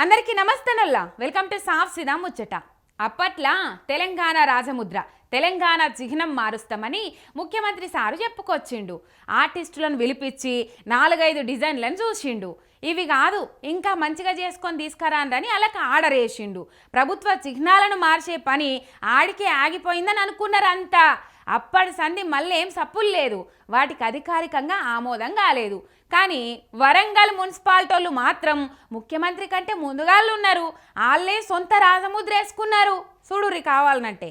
అందరికీ నమస్తేనల్లా welcome to సాఫ్ సిదా ముచ్చట. అప్పట్లా తెలంగాణ రాజముద్ర తెలంగాణ చిహ్నం మారుస్తామని ముఖ్యమంత్రి సారు చెప్పుకొచ్చిండు. ఆర్టిస్టులను పిలిపించి నాలుగైదు డిజైన్లను చూసిండు. ఇవి కాదు ఇంకా మంచిగా చేసుకొని తీసుకురాండ్రని అలాగ ఆర్డర్ వేసిండు ప్రభుత్వ చిహ్నాలను మార్చే పని ఆడికే ఆగిపోయిందని అనుకున్నారంతా. అప్పటి సంధి మళ్ళీ ఏం సప్పులు లేదు. వాటికి అధికారికంగా ఆమోదం కాలేదు. కానీ వరంగల్ మున్సిపాలిటోళ్ళు మాత్రం ముఖ్యమంత్రి కంటే ముందుగాళ్ళు ఉన్నారు వాళ్ళే సొంత రాజముద్ర వేసుకున్నారు చూడుర్రి కావాలనంటే.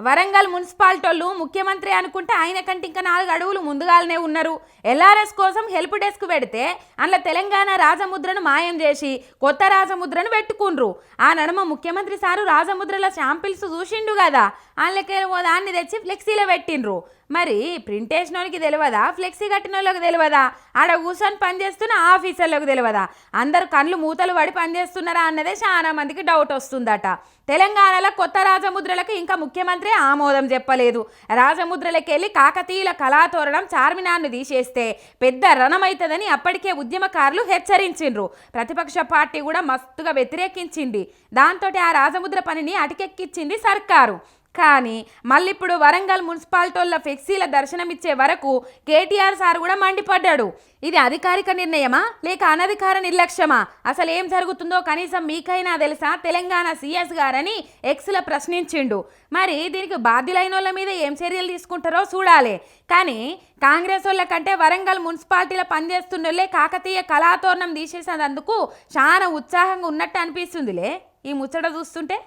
వరంగల్ మున్సిపాలిటోళ్ళు ముఖ్యమంత్రి అనుకుంటే ఆయన కంటే ఇంకా నాలుగు అడుగులు ముందుగానే ఉన్నారు. ఎల్ఆర్ఎస్ కోసం హెల్ప్ డెస్క్ పెడితే అందులో తెలంగాణ రాజముద్రను మాయం చేసి కొత్త రాజముద్రను పెట్టుకుండ్రు. ఆ నడుమ ముఖ్యమంత్రి సారు రాజముద్రల శాంపిల్స్ చూసిండు కదా? అందులోకి దాన్ని తెచ్చి ఫ్లెక్సీలో పెట్టిండ్రు. మరి ప్రింట్ వేసినోనికి తెలియదా ఫ్లెక్సీ కట్టిన వాళ్ళకి తెలియదా ఆడ కూర్చొని పనిచేస్తున్న ఆఫీసర్లకు తెలియదా అందరు కళ్ళు మూతలు పడి పనిచేస్తున్నారా అన్నదే చాలా మందికి డౌట్ వస్తుందట. తెలంగాణలో కొత్త రాజముద్రలకు ఇంకా ముఖ్యమంత్రి ఆమోదం చెప్పలేదు. రాజముద్రలకు వెళ్ళి కాకతీయుల కళాతోరణం చార్మినార్ను తీసేస్తే పెద్ద రణమవుతుందని అప్పటికే ఉద్యమకారులు హెచ్చరించిండ్రు. ప్రతిపక్ష పార్టీ కూడా మస్తుగా వ్యతిరేకించింది. దాంతో ఆ రాజముద్ర పనిని అటకెక్కించింది సర్కారు. కానీ మళ్ళీ ఇప్పుడు వరంగల్ మున్సిపాలిటీల ఫ్లెక్సీల దర్శనమిచ్చే వరకు కేటీఆర్ సార్ కూడా మండిపడ్డాడు. ఇది అధికారిక నిర్ణయమా? లేక అనధికార నిర్లక్ష్యమా? అసలు ఏం జరుగుతుందో కనీసం మీకైనా తెలుసా? తెలంగాణ సీఎస్ గారని ఎక్స్లో ప్రశ్నించిండు. మరి దీనికి బాధ్యులైన వాళ్ళ మీద ఏం చర్యలు తీసుకుంటారో చూడాలి. కానీ కాంగ్రెస్ వాళ్ళ కంటే వరంగల్ మున్సిపాలిటీలో పనిచేస్తున్నోళ్ళే కాకతీయ కళాతోరణం తీసేసినందుకు చాలా ఉత్సాహంగా ఉన్నట్టు అనిపిస్తుందిలే. ఈ ముచ్చట చూస్తుంటే?